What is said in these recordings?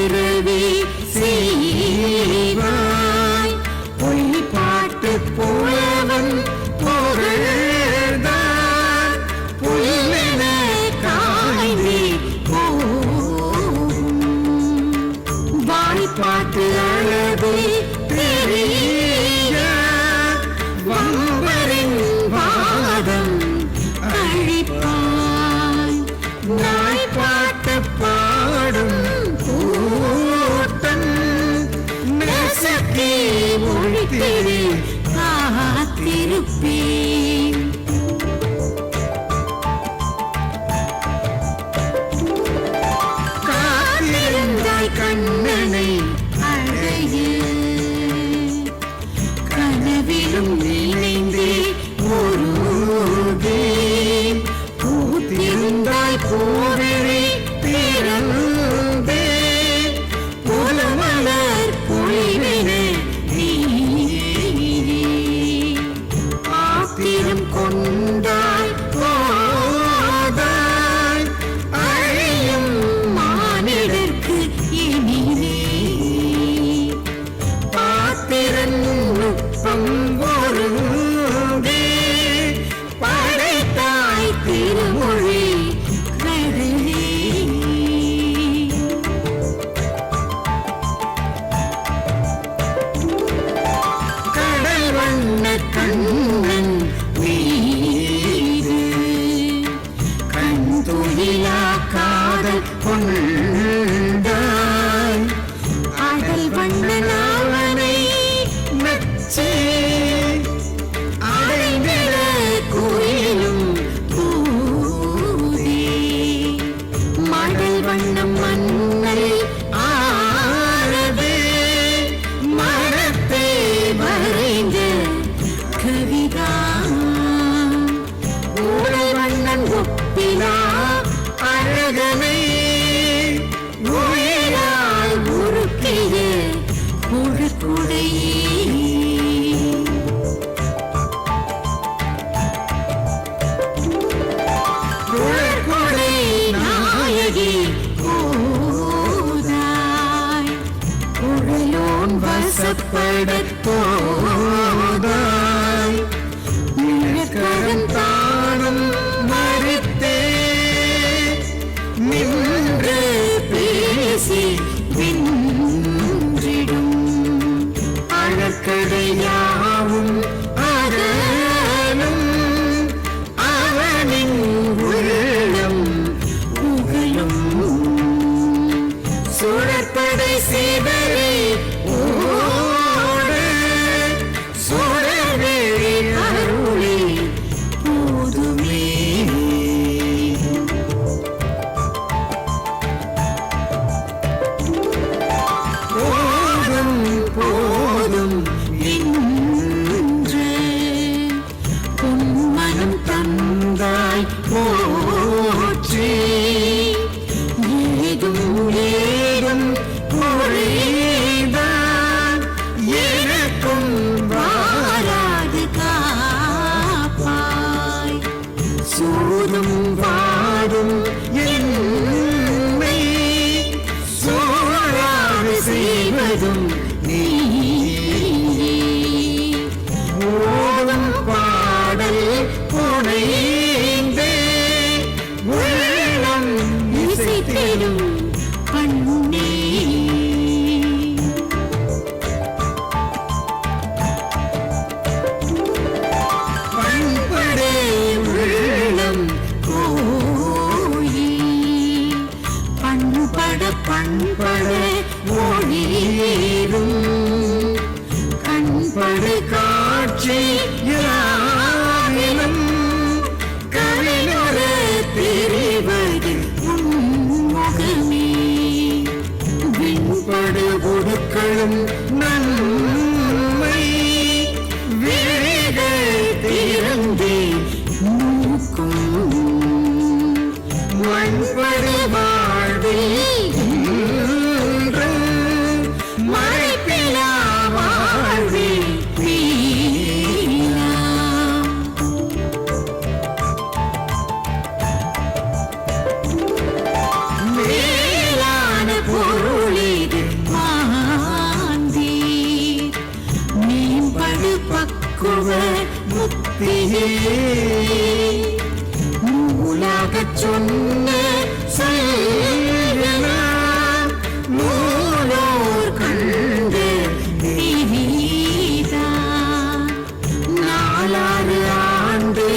அருவி செய்வாய் பொய் பாட்டு புலவன் பொருள்தான். புல்லென காய்ந்தி வாய்ப்பாட்டு தேசத்தை முழுத்திரு காத்திருப்பேன். துயிலா காதல் பொண்ணு பேசி நின்றிடும் அழக்கதையாவும் அதனும் அவனின் உள்ளம் புகழும். சுழற்படை செய்த Ленин. முத்தியே நூலாகச் சொன்ன சொல்லலாம் நூலோர் கண்டு நீதான் நாலாறு ஆண்டு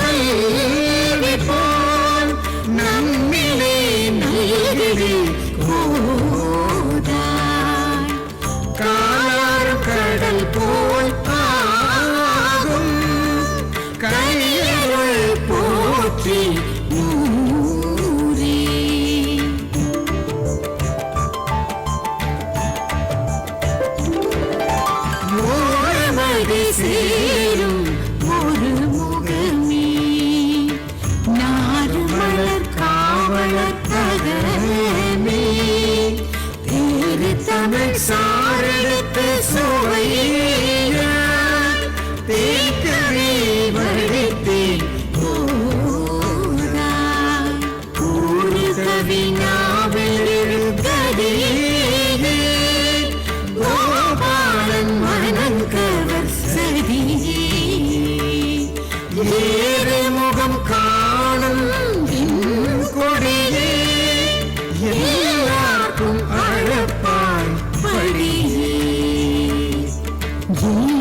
கல்வி போல் நம்மிலே நல்கிடு. song. Give